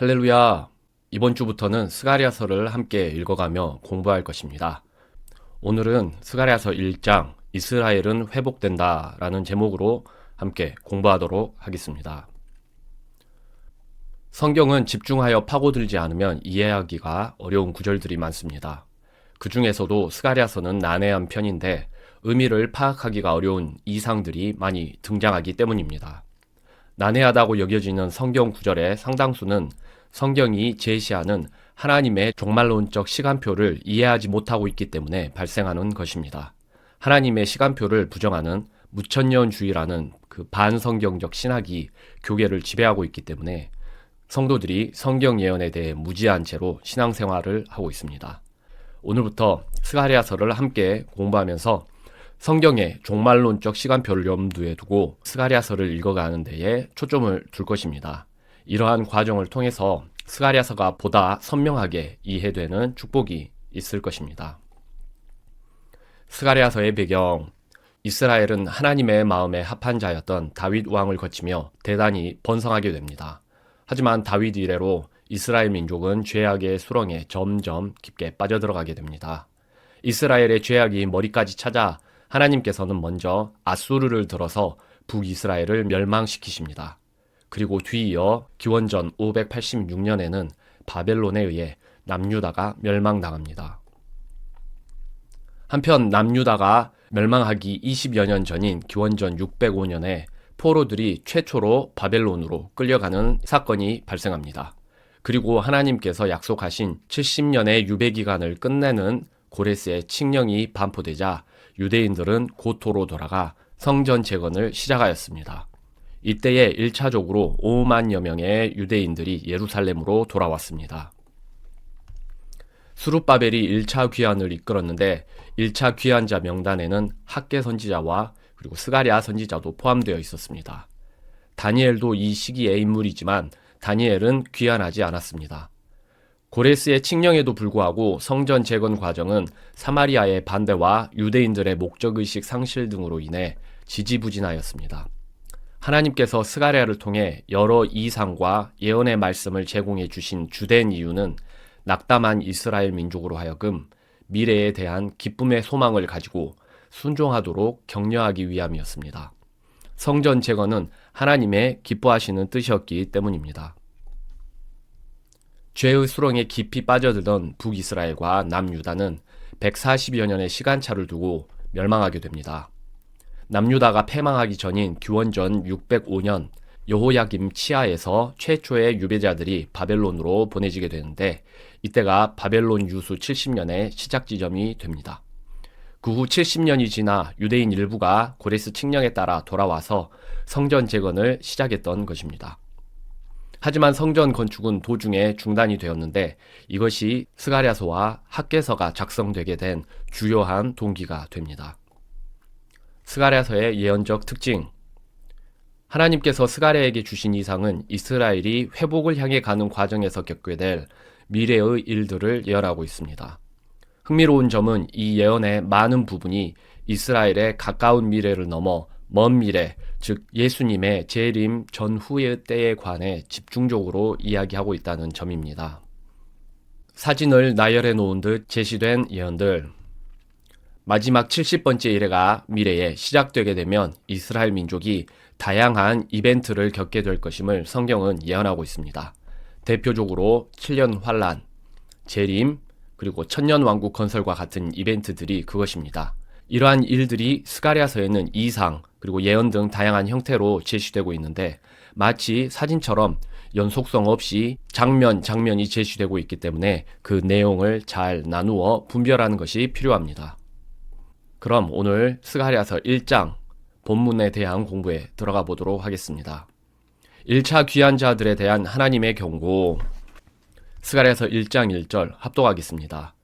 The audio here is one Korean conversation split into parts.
할렐루야! 이번 주부터는 스가리아서를 함께 읽어가며 공부할 것입니다. 오늘은 스가리아서 1장 이스라엘은 회복된다 라는 제목으로 함께 공부하도록 하겠습니다. 성경은 집중하여 파고들지 않으면 이해하기가 어려운 구절들이 많습니다. 그 중에서도 스가리아서는 난해한 편인데 의미를 파악하기가 어려운 이상들이 많이 등장하기 때문입니다. 난해하다고 여겨지는 성경 구절의 상당수는 성경이 제시하는 하나님의 종말론적 시간표를 이해하지 못하고 있기 때문에 발생하는 것입니다. 하나님의 시간표를 부정하는 무천년주의라는 그 반성경적 신학이 교계를 지배하고 있기 때문에 성도들이 성경 예언에 대해 무지한 채로 신앙생활을 하고 있습니다. 오늘부터 스가리아서를 함께 공부하면서 성경의 종말론적 시간표를 염두에 두고 스가리아서를 읽어가는 데에 초점을 둘 것입니다. 이러한 과정을 통해서 스가리아서가 보다 선명하게 이해되는 축복이 있을 것입니다. 스가리아서의 배경 이스라엘은 하나님의 마음에 합한 자였던 다윗 왕을 거치며 대단히 번성하게 됩니다. 하지만 다윗 이래로 이스라엘 민족은 죄악의 수렁에 점점 깊게 빠져들어가게 됩니다. 이스라엘의 죄악이 머리까지 찾아 하나님께서는 먼저 아수르를 들어서 북이스라엘을 멸망시키십니다. 그리고 뒤이어 기원전 586년에는 바벨론에 의해 남유다가 멸망당합니다. 한편 남유다가 멸망하기 20여 년 전인 기원전 605년에 포로들이 최초로 바벨론으로 끌려가는 사건이 발생합니다. 그리고 하나님께서 약속하신 70년의 유배 기간을 끝내는 고레스의 칙령이 반포되자 유대인들은 고토로 돌아가 성전 재건을 시작하였습니다. 이때에 1차적으로 5만여 명의 유대인들이 예루살렘으로 돌아왔습니다. 수룹바벨이 1차 귀환을 이끌었는데 1차 귀환자 명단에는 학계 선지자와 그리고 스가리아 선지자도 포함되어 있었습니다. 다니엘도 이 시기의 인물이지만 다니엘은 귀환하지 않았습니다. 고레스의 칙령에도 불구하고 성전 재건 과정은 사마리아의 반대와 유대인들의 목적의식 상실 등으로 인해 지지부진하였습니다. 하나님께서 스가랴를 통해 여러 이상과 예언의 말씀을 제공해 주신 주된 이유는 낙담한 이스라엘 민족으로 하여금 미래에 대한 기쁨의 소망을 가지고 순종하도록 격려하기 위함이었습니다. 성전 재건은 하나님의 기뻐하시는 뜻이었기 때문입니다. 죄의 수렁에 깊이 빠져들던 북이스라엘과 남유다는 140여 년의 시간차를 두고 멸망하게 됩니다. 남유다가 패망하기 전인 기원전 605년 여호야김 치하에서 최초의 유배자들이 바벨론으로 보내지게 되는데 이때가 바벨론 유수 70년의 시작 지점이 됩니다. 그 후 70년이 지나 유대인 일부가 고레스 칙령에 따라 돌아와서 성전 재건을 시작했던 것입니다. 하지만 성전 건축은 도중에 중단이 되었는데 이것이 스가랴서와 학계서가 작성되게 된 주요한 동기가 됩니다. 스가랴서의 예언적 특징 하나님께서 스가랴에게 주신 이상은 이스라엘이 회복을 향해 가는 과정에서 겪게 될 미래의 일들을 예언하고 있습니다. 흥미로운 점은 이 예언의 많은 부분이 이스라엘의 가까운 미래를 넘어 먼 미래, 즉 예수님의 재림 전후의 때에 관해 집중적으로 이야기하고 있다는 점입니다. 사진을 나열해 놓은 듯 제시된 예언들. 마지막 70번째 일회가 미래에 시작되게 되면 이스라엘 민족이 다양한 이벤트를 겪게 될 것임을 성경은 예언하고 있습니다. 대표적으로 7년 환란, 재림, 그리고 천년 왕국 건설과 같은 이벤트들이 그것입니다. 이러한 일들이 스가리아서에는 이상, 그리고 예언 등 다양한 형태로 제시되고 있는데 마치 사진처럼 연속성 없이 장면, 장면이 제시되고 있기 때문에 그 내용을 잘 나누어 분별하는 것이 필요합니다. 그럼 오늘 스가리아서 1장 본문에 대한 공부에 들어가 보도록 하겠습니다. 1차 귀환자들에 대한 하나님의 경고 스가리아서 1장 1절 합독하겠습니다.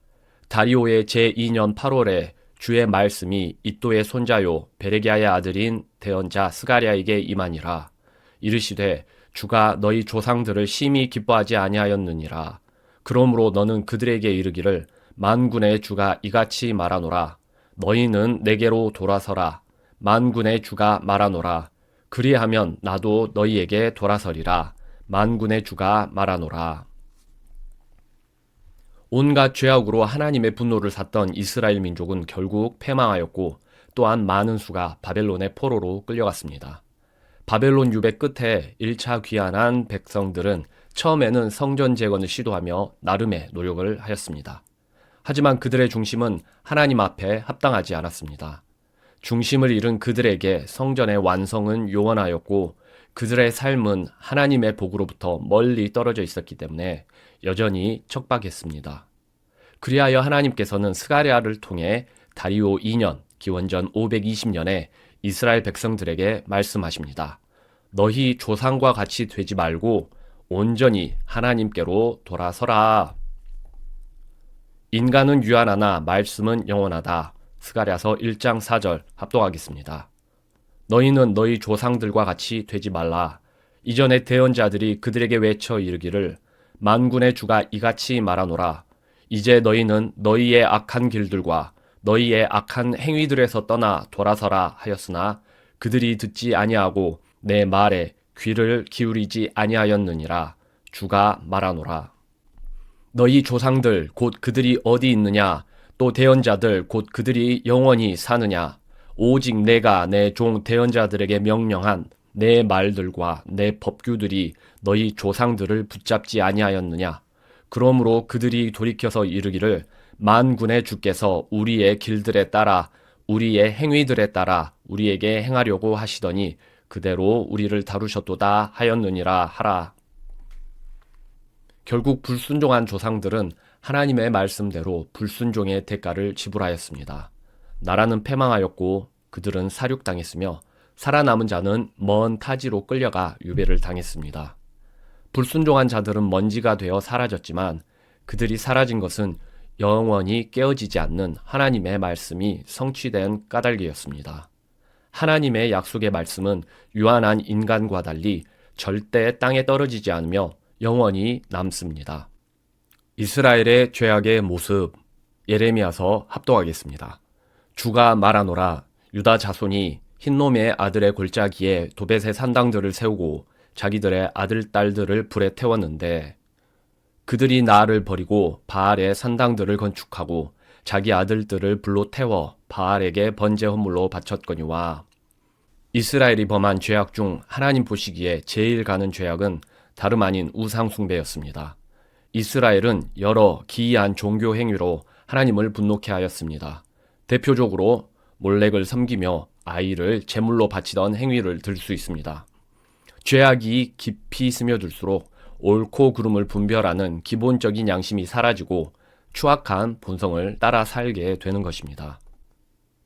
다리오의 제2년 8월에 주의 말씀이 이또의 손자요 베레기아의 아들인 대언자 스가리아에게 임하니라 이르시되 주가 너희 조상들을 심히 기뻐하지 아니하였느니라 그러므로 너는 그들에게 이르기를 만군의 주가 이같이 말하노라 너희는 내게로 돌아서라 만군의 주가 말하노라 그리하면 나도 너희에게 돌아서리라 만군의 주가 말하노라. 온갖 죄악으로 하나님의 분노를 샀던 이스라엘 민족은 결국 패망하였고 또한 많은 수가 바벨론의 포로로 끌려갔습니다. 바벨론 유배 끝에 1차 귀환한 백성들은 처음에는 성전 재건을 시도하며 나름의 노력을 하였습니다. 하지만 그들의 중심은 하나님 앞에 합당하지 않았습니다. 중심을 잃은 그들에게 성전의 완성은 요원하였고 그들의 삶은 하나님의 복으로부터 멀리 떨어져 있었기 때문에 여전히 척박했습니다. 그리하여 하나님께서는 스가랴를 통해 다리오 2년 기원전 520년에 이스라엘 백성들에게 말씀하십니다. 너희 조상과 같이 되지 말고 온전히 하나님께로 돌아서라. 인간은 유한하나 말씀은 영원하다. 스가랴서 1장 4절 합동하겠습니다. 너희는 너희 조상들과 같이 되지 말라. 이전에 대언자들이 그들에게 외쳐 이르기를 만군의 주가 이같이 말하노라. 이제 너희는 너희의 악한 길들과 너희의 악한 행위들에서 떠나 돌아서라 하였으나 그들이 듣지 아니하고 내 말에 귀를 기울이지 아니하였느니라 주가 말하노라. 너희 조상들 곧 그들이 어디 있느냐? 또 대언자들 곧 그들이 영원히 사느냐? 오직 내가 내 종 대언자들에게 명령한 내 말들과 내 법규들이 너희 조상들을 붙잡지 아니하였느냐? 그러므로 그들이 돌이켜서 이르기를 만군의 주께서 우리의 길들에 따라 우리의 행위들에 따라 우리에게 행하려고 하시더니 그대로 우리를 다루셨도다 하였느니라 하라. 결국 불순종한 조상들은 하나님의 말씀대로 불순종의 대가를 지불하였습니다. 나라는 패망하였고 그들은 사륙당했으며 살아남은 자는 먼 타지로 끌려가 유배를 당했습니다. 불순종한 자들은 먼지가 되어 사라졌지만 그들이 사라진 것은 영원히 깨어지지 않는 하나님의 말씀이 성취된 까닭이었습니다. 하나님의 약속의 말씀은 유한한 인간과 달리 절대 땅에 떨어지지 않으며 영원히 남습니다. 이스라엘의 죄악의 모습 예레미야서 합동하겠습니다. 주가 말하노라 유다 자손이 흰놈의 아들의 골짜기에 도벳의 산당들을 세우고 자기들의 아들 딸들을 불에 태웠는데 그들이 나를 버리고 바알의 산당들을 건축하고 자기 아들들을 불로 태워 바알에게 번제 헌물로 바쳤거니와 이스라엘이 범한 죄악 중 하나님 보시기에 제일 가는 죄악은 다름 아닌 우상 숭배였습니다. 이스라엘은 여러 기이한 종교 행위로 하나님을 분노케 하였습니다. 대표적으로 몰렉을 섬기며 아이를 제물로 바치던 행위를 들 수 있습니다. 죄악이 깊이 스며들수록 옳고 그름을 분별하는 기본적인 양심이 사라지고 추악한 본성을 따라 살게 되는 것입니다.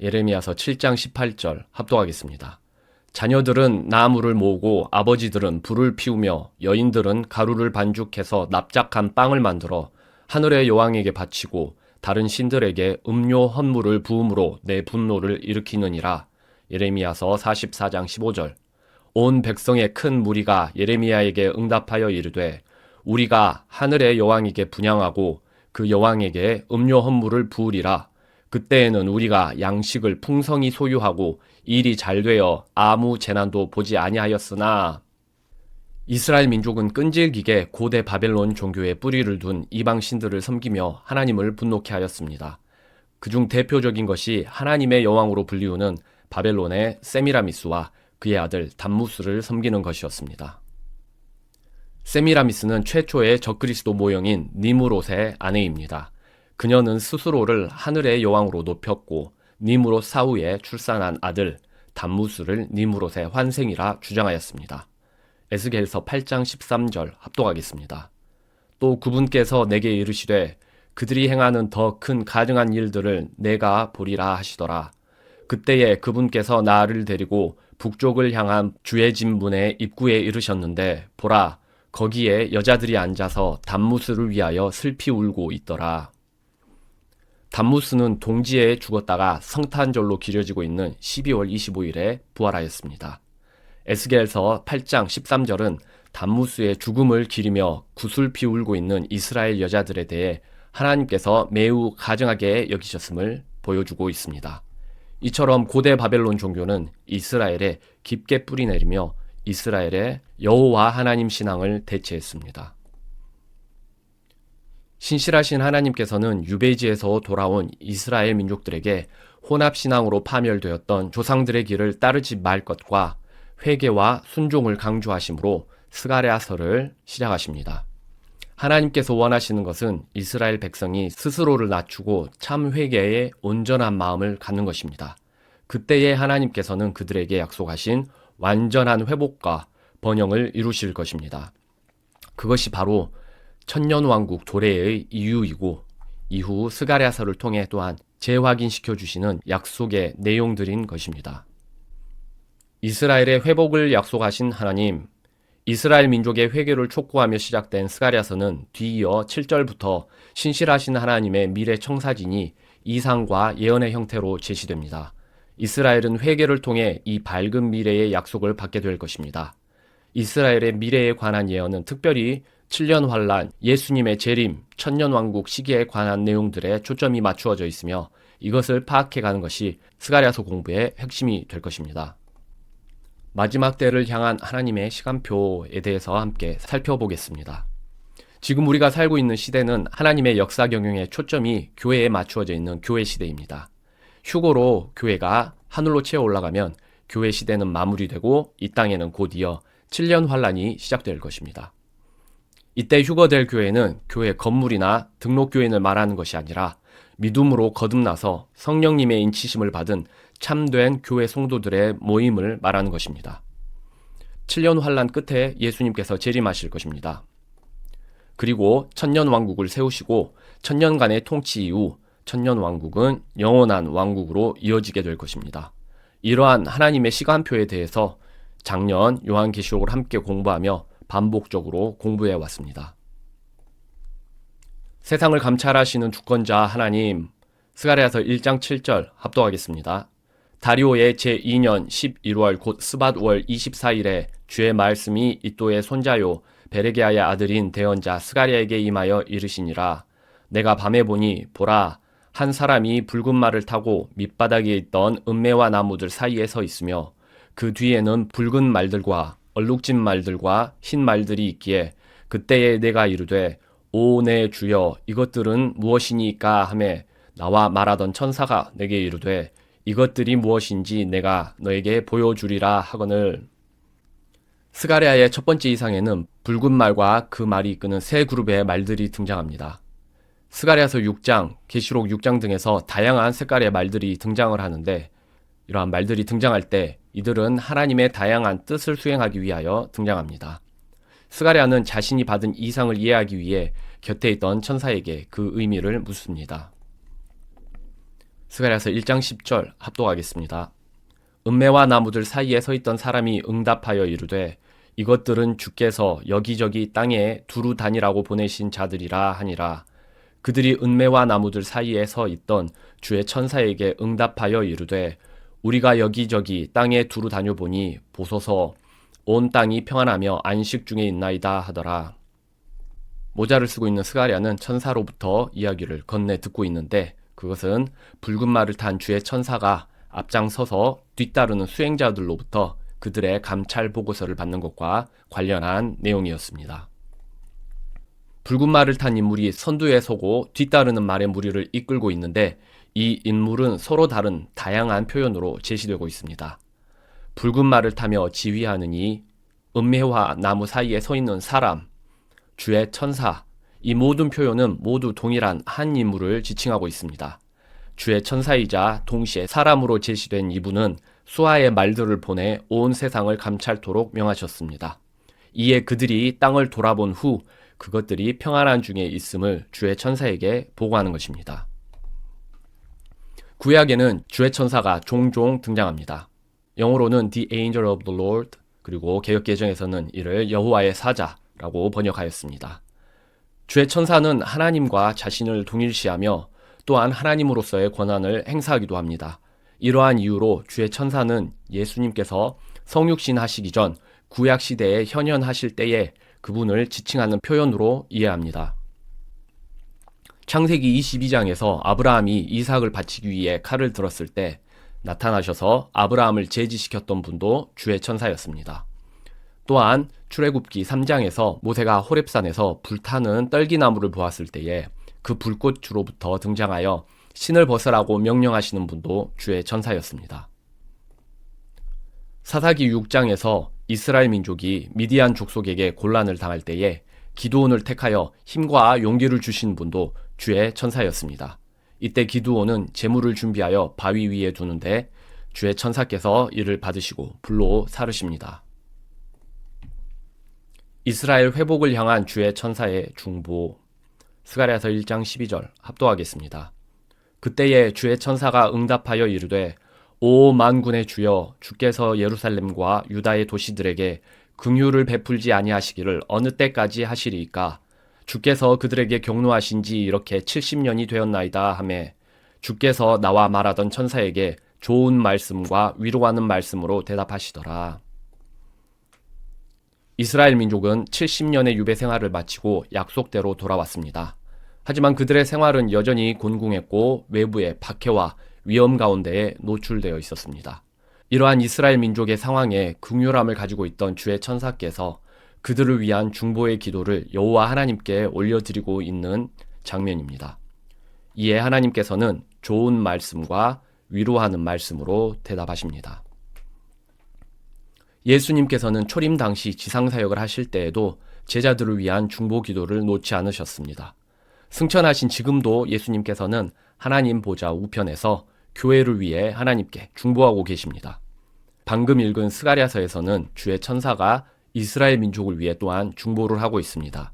예레미야서 7장 18절 합독하겠습니다. 자녀들은 나무를 모으고 아버지들은 불을 피우며 여인들은 가루를 반죽해서 납작한 빵을 만들어 하늘의 여왕에게 바치고 다른 신들에게 음료 헌물을 부음으로 내 분노를 일으키느니라. 예레미야서 44장 15절. 온 백성의 큰 무리가 예레미야에게 응답하여 이르되 우리가 하늘의 여왕에게 분양하고 그 여왕에게 음료 헌물을 부으리라. 그때에는 우리가 양식을 풍성히 소유하고 일이 잘 되어 아무 재난도 보지 아니하였으나 이스라엘 민족은 끈질기게 고대 바벨론 종교에 뿌리를 둔 이방 신들을 섬기며 하나님을 분노케 하였습니다. 그중 대표적인 것이 하나님의 여왕으로 불리우는 바벨론의 세미라미스와 그의 아들 담무스를 섬기는 것이었습니다. 세미라미스는 최초의 적그리스도 모형인 니무롯의 아내입니다. 그녀는 스스로를 하늘의 여왕으로 높였고 니무롯 사후에 출산한 아들 담무스를 니무롯의 환생이라 주장하였습니다. 에스겔서 8장 13절 합동하겠습니다. 또 그분께서 내게 이르시되 그들이 행하는 더 큰 가증한 일들을 내가 보리라 하시더라. 그때에 그분께서 나를 데리고 북쪽을 향한 주의 진문의 입구에 이르셨는데 보라 거기에 여자들이 앉아서 담무스를 위하여 슬피 울고 있더라. 담무스는 동지에 죽었다가 성탄절로 기려지고 있는 12월 25일에 부활하였습니다. 에스겔서 8장 13절은 담무스의 죽음을 기리며 구슬 피 울고 있는 이스라엘 여자들에 대해 하나님께서 매우 가증하게 여기셨음을 보여주고 있습니다. 이처럼 고대 바벨론 종교는 이스라엘에 깊게 뿌리내리며 이스라엘의 여호와 하나님 신앙을 대체했습니다. 신실하신 하나님께서는 유배지에서 돌아온 이스라엘 민족들에게 혼합 신앙으로 파멸되었던 조상들의 길을 따르지 말 것과 회개와 순종을 강조하시므로 스가랴서를 시작하십니다. 하나님께서 원하시는 것은 이스라엘 백성이 스스로를 낮추고 참 회개에 온전한 마음을 갖는 것입니다. 그때에 하나님께서는 그들에게 약속하신 완전한 회복과 번영을 이루실 것입니다. 그것이 바로 천년왕국 도래의 이유이고 이후 스가랴서를 통해 또한 재확인시켜 주시는 약속의 내용들인 것입니다. 이스라엘의 회복을 약속하신 하나님, 이스라엘 민족의 회개를 촉구하며 시작된 스가랴서는 뒤이어 7절부터 신실하신 하나님의 미래 청사진이 이상과 예언의 형태로 제시됩니다. 이스라엘은 회개를 통해 이 밝은 미래의 약속을 받게 될 것입니다. 이스라엘의 미래에 관한 예언은 특별히 7년 환란, 예수님의 재림, 천년 왕국 시기에 관한 내용들에 초점이 맞추어져 있으며 이것을 파악해 가는 것이 스가랴서 공부의 핵심이 될 것입니다. 마지막 때를 향한 하나님의 시간표에 대해서 함께 살펴보겠습니다. 지금 우리가 살고 있는 시대는 하나님의 역사 경영의 초점이 교회에 맞추어져 있는 교회 시대입니다. 휴고로 교회가 하늘로 채어 올라가면 교회 시대는 마무리되고 이 땅에는 곧이어 7년 환란이 시작될 것입니다. 이때 휴거될 교회는 교회 건물이나 등록 교인을 말하는 것이 아니라 믿음으로 거듭나서 성령님의 인치심을 받은 참된 교회 성도들의 모임을 말하는 것입니다. 7년 환란 끝에 예수님께서 재림하실 것입니다. 그리고 천년 왕국을 세우시고 천년간의 통치 이후 천년 왕국은 영원한 왕국으로 이어지게 될 것입니다. 이러한 하나님의 시간표에 대해서 작년 요한계시록을 함께 공부하며 반복적으로 공부해 왔습니다. 세상을 감찰하시는 주권자 하나님, 스가랴서 1장 7절 합독하겠습니다. 다리오의 제2년 11월 곧 스밧월 24일에 주의 말씀이 이또의 손자요 베레게아의 아들인 대언자 스가랴에게 임하여 이르시니라 내가 밤에 보니 보라 한 사람이 붉은 말을 타고 밑바닥에 있던 은매와 나무들 사이에 서 있으며 그 뒤에는 붉은 말들과 얼룩진 말들과 흰 말들이 있기에 그때에 내가 이르되 오 내 주여 이것들은 무엇이니까 하매 나와 말하던 천사가 내게 이르되 이것들이 무엇인지 내가 너에게 보여주리라 하거늘 스가랴의 첫 번째 이상에는 붉은 말과 그 말이 이끄는 세 그룹의 말들이 등장합니다. 스가랴서 6장, 계시록 6장 등에서 다양한 색깔의 말들이 등장을 하는데 이러한 말들이 등장할 때 이들은 하나님의 다양한 뜻을 수행하기 위하여 등장합니다. 스가랴는 자신이 받은 이상을 이해하기 위해 곁에 있던 천사에게 그 의미를 묻습니다. 스가랴서 1장 10절 합독하겠습니다. 은매와 나무들 사이에 서 있던 사람이 응답하여 이르되 이것들은 주께서 여기저기 땅에 두루 다니라고 보내신 자들이라 하니라. 그들이 은매와 나무들 사이에 서 있던 주의 천사에게 응답하여 이르되 우리가 여기저기 땅에 두루 다녀보니 보소서 온 땅이 평안하며 안식 중에 있나이다 하더라. 모자를 쓰고 있는 스가랴는 천사로부터 이야기를 건네 듣고 있는데 그것은 붉은 말을 탄 주의 천사가 앞장서서 뒤따르는 수행자들로부터 그들의 감찰 보고서를 받는 것과 관련한 내용이었습니다. 붉은 말을 탄 인물이 선두에 서고 뒤따르는 말의 무리를 이끌고 있는데 이 인물은 서로 다른 다양한 표현으로 제시되고 있습니다. 붉은 말을 타며 지휘하느니 은매와 나무 사이에 서 있는 사람, 주의 천사, 이 모든 표현은 모두 동일한 한 인물을 지칭하고 있습니다. 주의 천사이자 동시에 사람으로 제시된 이분은 수하의 말들을 보내 온 세상을 감찰토록 명하셨습니다. 이에 그들이 땅을 돌아본 후 그것들이 평안한 중에 있음을 주의 천사에게 보고하는 것입니다. 구약에는 주의 천사가 종종 등장합니다. 영어로는 The Angel of the Lord 그리고 개혁 개정에서는 이를 여호와의 사자라고 번역하였습니다. 주의 천사는 하나님과 자신을 동일시하며 또한 하나님으로서의 권한을 행사하기도 합니다. 이러한 이유로 주의 천사는 예수님께서 성육신 하시기 전 구약 시대에 현현하실 때에 그분을 지칭하는 표현으로 이해합니다. 창세기 22장에서 아브라함이 이삭을 바치기 위해 칼을 들었을 때 나타나셔서 아브라함을 제지시켰던 분도 주의 천사였습니다. 또한 출애굽기 3장에서 모세가 호렙산에서 불타는 떨기나무를 보았을 때에 그 불꽃 주로부터 등장하여 신을 벗으라고 명령하시는 분도 주의 천사였습니다. 사사기 6장에서 이스라엘 민족이 미디안 족속에게 곤란을 당할 때에 기드온을 택하여 힘과 용기를 주신 분도 주의 천사였습니다. 이때 기드온은 재물을 준비하여 바위 위에 두는데 주의 천사께서 이를 받으시고 불로 사르십니다. 이스라엘 회복을 향한 주의 천사의 중보 스가랴서 1장 12절 합도하겠습니다. 그때에 주의 천사가 응답하여 이르되 오 만군의 주여 주께서 예루살렘과 유다의 도시들에게 긍휼을 베풀지 아니하시기를 어느 때까지 하시리이까 주께서 그들에게 경노하신 지 이렇게 70년이 되었나이다 하매 주께서 나와 말하던 천사에게 좋은 말씀과 위로하는 말씀으로 대답하시더라. 이스라엘 민족은 70년의 유배 생활을 마치고 약속대로 돌아왔습니다. 하지만 그들의 생활은 여전히 곤궁했고 외부의 박해와 위험 가운데에 노출되어 있었습니다. 이러한 이스라엘 민족의 상황에 긍휼함을 가지고 있던 주의 천사께서 그들을 위한 중보의 기도를 여호와 하나님께 올려드리고 있는 장면입니다. 이에 하나님께서는 좋은 말씀과 위로하는 말씀으로 대답하십니다. 예수님께서는 초림 당시 지상사역을 하실 때에도 제자들을 위한 중보 기도를 놓지 않으셨습니다. 승천하신 지금도 예수님께서는 하나님 보좌 우편에서 교회를 위해 하나님께 중보하고 계십니다. 방금 읽은 스가랴서에서는 주의 천사가 이스라엘 민족을 위해 또한 중보를 하고 있습니다.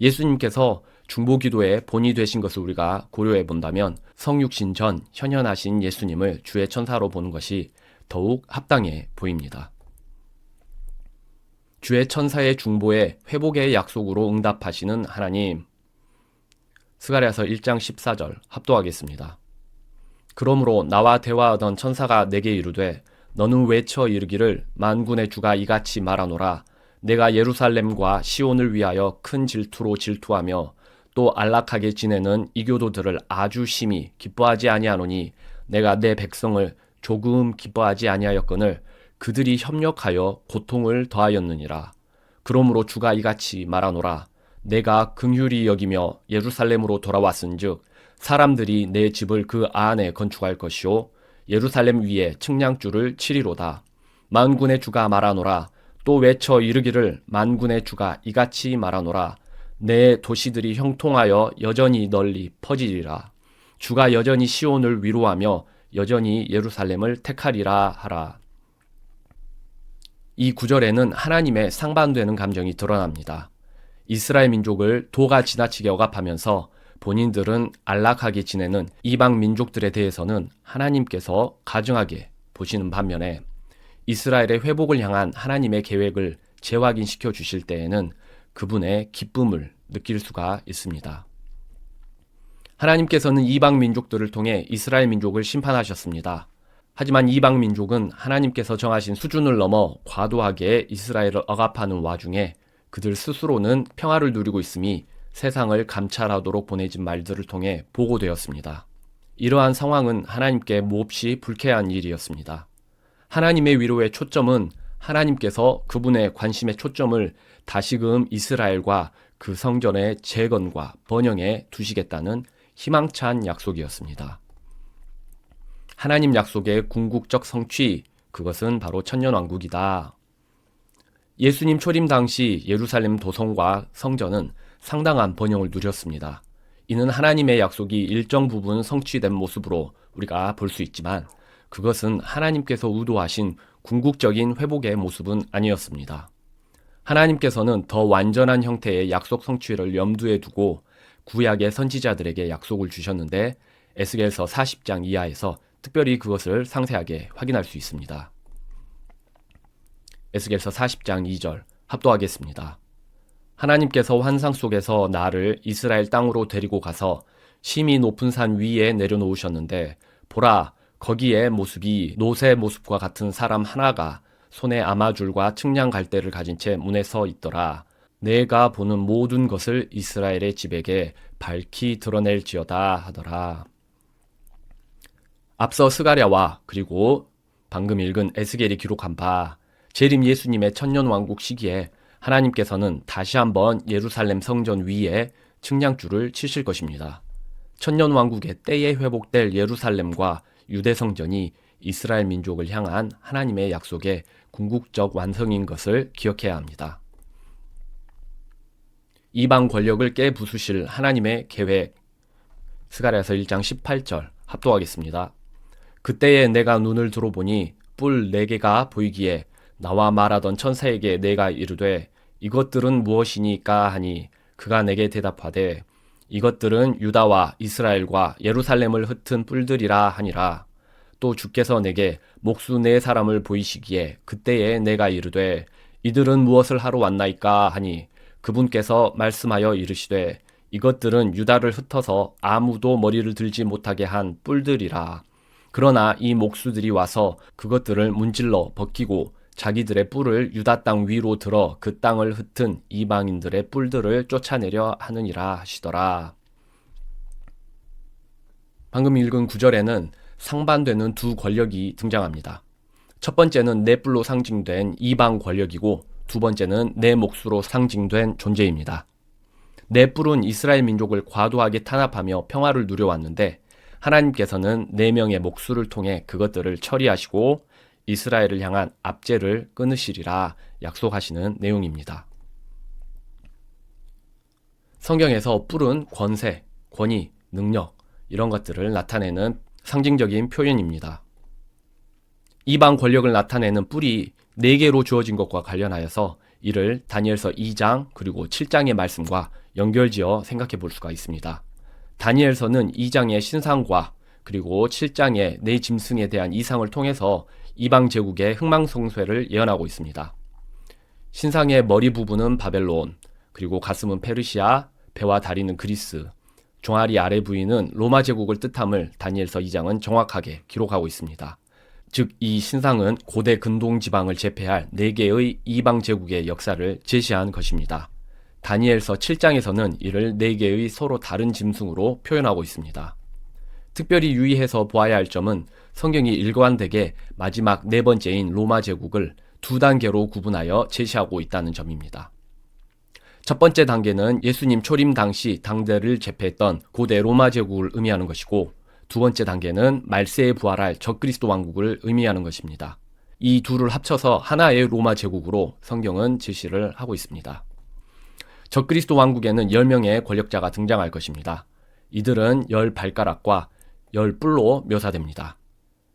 예수님께서 중보 기도의 본이 되신 것을 우리가 고려해 본다면 성육신 전 현현하신 예수님을 주의 천사로 보는 것이 더욱 합당해 보입니다. 주의 천사의 중보에 회복의 약속으로 응답하시는 하나님. 스가랴서 1장 14절 합도하겠습니다. 그러므로 나와 대화하던 천사가 내게 이르되 너는 외쳐 이르기를 만군의 주가 이같이 말하노라 내가 예루살렘과 시온을 위하여 큰 질투로 질투하며 또 안락하게 지내는 이교도들을 아주 심히 기뻐하지 아니하노니 내가 내 백성을 조금 기뻐하지 아니하였거늘 그들이 협력하여 고통을 더하였느니라. 그러므로 주가 이같이 말하노라. 내가 긍휼히 여기며 예루살렘으로 돌아왔은즉 사람들이 내 집을 그 안에 건축할 것이요 예루살렘 위에 측량줄을 치리로다. 만군의 주가 말하노라. 또 외쳐 이르기를 만군의 주가 이같이 말하노라. 내 도시들이 형통하여 여전히 널리 퍼지리라. 주가 여전히 시온을 위로하며 여전히 예루살렘을 택하리라 하라. 이 구절에는 하나님의 상반되는 감정이 드러납니다. 이스라엘 민족을 도가 지나치게 억압하면서 본인들은 안락하게 지내는 이방 민족들에 대해서는 하나님께서 가증하게 보시는 반면에 이스라엘의 회복을 향한 하나님의 계획을 재확인시켜 주실 때에는 그분의 기쁨을 느낄 수가 있습니다. 하나님께서는 이방 민족들을 통해 이스라엘 민족을 심판하셨습니다. 하지만 이방 민족은 하나님께서 정하신 수준을 넘어 과도하게 이스라엘을 억압하는 와중에 그들 스스로는 평화를 누리고 있음이 세상을 감찰하도록 보내진 말들을 통해 보고되었습니다. 이러한 상황은 하나님께 몹시 불쾌한 일이었습니다. 하나님의 위로의 초점은 하나님께서 그분의 관심의 초점을 다시금 이스라엘과 그 성전의 재건과 번영에 두시겠다는 희망찬 약속이었습니다. 하나님 약속의 궁극적 성취, 그것은 바로 천년왕국이다. 예수님 초림 당시 예루살렘 도성과 성전은 상당한 번영을 누렸습니다. 이는 하나님의 약속이 일정 부분 성취된 모습으로 우리가 볼 수 있지만 그것은 하나님께서 의도하신 궁극적인 회복의 모습은 아니었습니다. 하나님께서는 더 완전한 형태의 약속 성취를 염두에 두고 구약의 선지자들에게 약속을 주셨는데 에스겔서 40장 이하에서 특별히 그것을 상세하게 확인할 수 있습니다. 에스겔서 40장 2절 합도하겠습니다. 하나님께서 환상 속에서 나를 이스라엘 땅으로 데리고 가서 심히 높은 산 위에 내려놓으셨는데 보라 거기에 모습이 노새 모습과 같은 사람 하나가 손에 아마줄과 측량 갈대를 가진 채 문에 서 있더라. 내가 보는 모든 것을 이스라엘의 집에게 밝히 드러낼지어다 하더라. 앞서 스가랴와 그리고 방금 읽은 에스겔이 기록한 바 재림 예수님의 천년 왕국 시기에 하나님께서는 다시 한번 예루살렘 성전 위에 측량줄을 치실 것입니다. 천년 왕국의 때에 회복될 예루살렘과 유대 성전이 이스라엘 민족을 향한 하나님의 약속의 궁극적 완성인 것을 기억해야 합니다. 이방 권력을 깨부수실 하나님의 계획. 스가랴서 1장 18절 합독하겠습니다. 그때에 내가 눈을 들어보니 뿔네 개가 보이기에 나와 말하던 천사에게 내가 이르되 이것들은 무엇이니까 하니 그가 내게 대답하되 이것들은 유다와 이스라엘과 예루살렘을 흩은 뿔들이라 하니라. 또 주께서 내게 목수 네 사람을 보이시기에 그때에 내가 이르되 이들은 무엇을 하러 왔나이까 하니 그분께서 말씀하여 이르시되 이것들은 유다를 흩어서 아무도 머리를 들지 못하게 한 뿔들이라. 그러나 이 목수들이 와서 그것들을 문질러 벗기고 자기들의 뿔을 유다 땅 위로 들어 그 땅을 흩은 이방인들의 뿔들을 쫓아내려 하느니라 하시더라. 방금 읽은 구절에는 상반되는 두 권력이 등장합니다. 첫 번째는 내 뿔로 상징된 이방 권력이고 두 번째는 내 몫으로 상징된 존재입니다. 내 뿔은 이스라엘 민족을 과도하게 탄압하며 평화를 누려왔는데 하나님께서는 네 명의 목수를 통해 그것들을 처리하시고 이스라엘을 향한 압제를 끊으시리라 약속하시는 내용입니다. 성경에서 뿔은 권세, 권위, 능력 이런 것들을 나타내는 상징적인 표현입니다. 이방 권력을 나타내는 뿔이 네 개로 주어진 것과 관련하여서 이를 다니엘서 2장 그리고 7장의 말씀과 연결지어 생각해 볼 수가 있습니다. 다니엘서는 2장의 신상과 그리고 7장의 네 짐승에 대한 이상을 통해서 이방 제국의 흥망성쇠를 예언하고 있습니다. 신상의 머리 부분은 바벨론, 그리고 가슴은 페르시아, 배와 다리는 그리스, 종아리 아래 부위는 로마 제국을 뜻함을 다니엘서 2장은 정확하게 기록하고 있습니다. 즉, 이 신상은 고대 근동 지방을 제패할 4개의 이방 제국의 역사를 제시한 것입니다. 다니엘서 7장에서는 이를 4개의 서로 다른 짐승으로 표현하고 있습니다. 특별히 유의해서 보아야 할 점은 성경이 일관되게 마지막 네 번째인 로마 제국을 두 단계로 구분하여 제시하고 있다는 점입니다. 첫 번째 단계는 예수님 초림 당시 당대를 제패했던 고대 로마 제국을 의미하는 것이고 두 번째 단계는 말세에 부활할 적그리스도 왕국을 의미하는 것입니다. 이 둘을 합쳐서 하나의 로마 제국으로 성경은 제시를 하고 있습니다. 적그리스도 왕국에는 10명의 권력자가 등장할 것입니다. 이들은 열 발가락과 열 뿔로 묘사됩니다.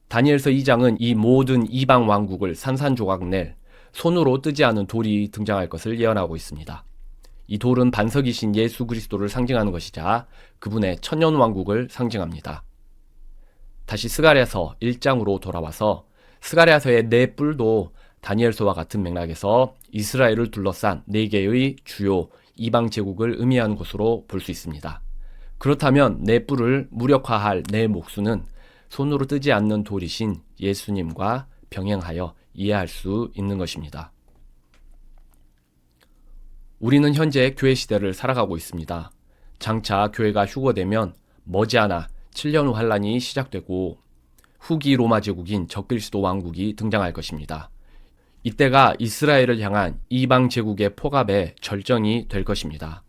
다니엘서 2장은 이 모든 이방 왕국을 산산조각 낼 손으로 뜨지 않은 돌이 등장할 것을 예언하고 있습니다. 이 돌은 반석이신 예수 그리스도를 상징하는 것이자 그분의 천년 왕국을 상징합니다. 다시 스가랴서 1장으로 돌아와서 스가랴서의 네 뿔도 다니엘서와 같은 맥락에서 이스라엘을 둘러싼 네 개의 주요 이방 제국을 의미하는 것으로 볼 수 있습니다. 그렇다면 내 뿔을 무력화할 내 목수는 손으로 뜨지 않는 돌이신 예수님과 병행하여 이해할 수 있는 것입니다. 우리는 현재 교회 시대를 살아가고 있습니다. 장차 교회가 휴거되면 머지않아 7년 후 환란이 시작되고 후기 로마 제국인 적그리스도 왕국이 등장할 것입니다. 이때가 이스라엘을 향한 이방 제국의 포갑의 절정이 될 것입니다.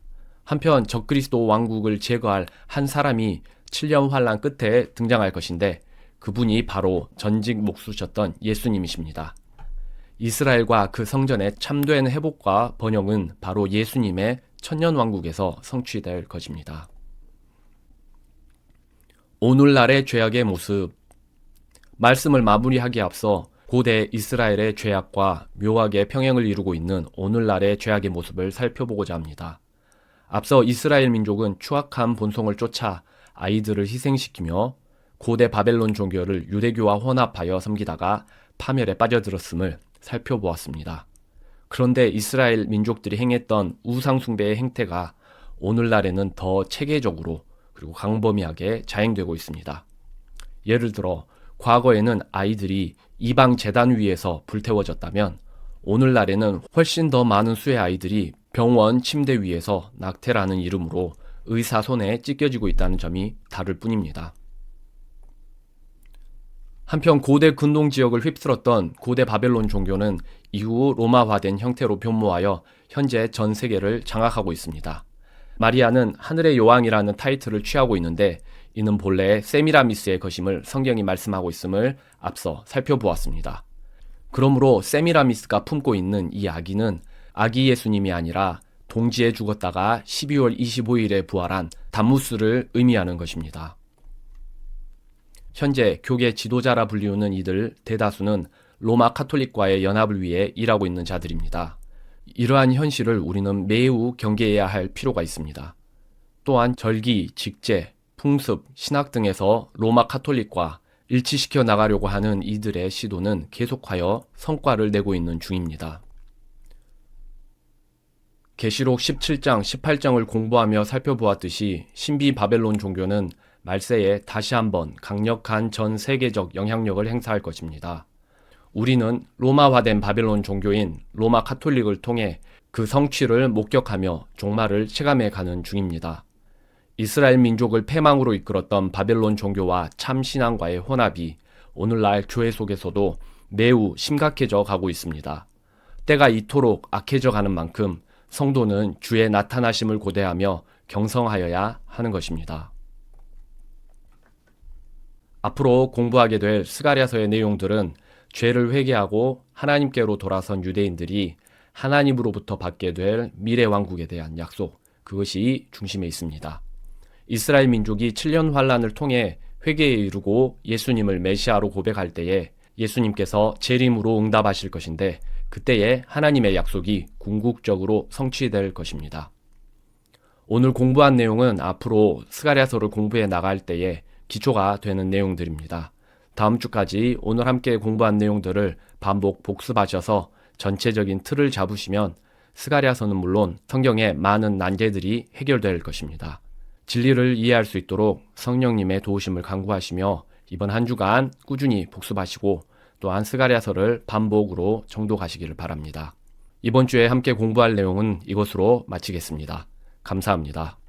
한편 적그리스도 왕국을 제거할 한 사람이 7년 환란 끝에 등장할 것인데 그분이 바로 전직 목수셨던 예수님이십니다. 이스라엘과 그 성전의 참된 회복과 번영은 바로 예수님의 천년 왕국에서 성취될 것입니다. 오늘날의 죄악의 모습 말씀을 마무리하기에 앞서 고대 이스라엘의 죄악과 묘하게 평행을 이루고 있는 오늘날의 죄악의 모습을 살펴보고자 합니다. 앞서 이스라엘 민족은 추악한 본성을 쫓아 아이들을 희생시키며 고대 바벨론 종교를 유대교와 혼합하여 섬기다가 파멸에 빠져들었음을 살펴보았습니다. 그런데 이스라엘 민족들이 행했던 우상숭배의 행태가 오늘날에는 더 체계적으로 그리고 강범위하게 자행되고 있습니다. 예를 들어 과거에는 아이들이 이방 재단 위에서 불태워졌다면 오늘날에는 훨씬 더 많은 수의 아이들이 병원 침대 위에서 낙태라는 이름으로 의사 손에 찢겨지고 있다는 점이 다를 뿐입니다. 한편 고대 근동 지역을 휩쓸었던 고대 바벨론 종교는 이후 로마화된 형태로 변모하여 현재 전 세계를 장악하고 있습니다. 마리아는 하늘의 여왕이라는 타이틀을 취하고 있는데 이는 본래 세미라미스의 것임을 성경이 말씀하고 있음을 앞서 살펴보았습니다. 그러므로 세미라미스가 품고 있는 이 아기는 아기 예수님이 아니라 동지에 죽었다가 12월 25일에 부활한 담무스를 의미하는 것입니다. 현재 교계 지도자라 불리우는 이들 대다수는 로마 카톨릭과의 연합을 위해 일하고 있는 자들입니다. 이러한 현실을 우리는 매우 경계해야 할 필요가 있습니다. 또한 절기, 직제, 풍습, 신학 등에서 로마 카톨릭과 일치시켜 나가려고 하는 이들의 시도는 계속하여 성과를 내고 있는 중입니다. 계시록 17장, 18장을 공부하며 살펴보았듯이 신비 바벨론 종교는 말세에 다시 한번 강력한 전 세계적 영향력을 행사할 것입니다. 우리는 로마화된 바벨론 종교인 로마 카톨릭을 통해 그 성취를 목격하며 종말을 체감해 가는 중입니다. 이스라엘 민족을 패망으로 이끌었던 바벨론 종교와 참 신앙과의 혼합이 오늘날 교회 속에서도 매우 심각해져 가고 있습니다. 때가 이토록 악해져 가는 만큼 성도는 주의 나타나심을 고대하며 경성하여야 하는 것입니다. 앞으로 공부하게 될 스가랴서의 내용들은 죄를 회개하고 하나님께로 돌아선 유대인들이 하나님으로부터 받게 될 미래 왕국에 대한 약속, 그것이 중심에 있습니다. 이스라엘 민족이 7년 환란을 통해 회개에 이르고 예수님을 메시아로 고백할 때에 예수님께서 재림으로 응답하실 것인데 그때에 하나님의 약속이 궁극적으로 성취될 것입니다. 오늘 공부한 내용은 앞으로 스가랴서를 공부해 나갈 때에 기초가 되는 내용들입니다. 다음 주까지 오늘 함께 공부한 내용들을 반복 복습하셔서 전체적인 틀을 잡으시면 스가랴서는 물론 성경의 많은 난제들이 해결될 것입니다. 진리를 이해할 수 있도록 성령님의 도우심을 간구하시며 이번 한 주간 꾸준히 복습하시고 또한 스가랴서를 반복으로 정독하시기를 바랍니다. 이번 주에 함께 공부할 내용은 이것으로 마치겠습니다. 감사합니다.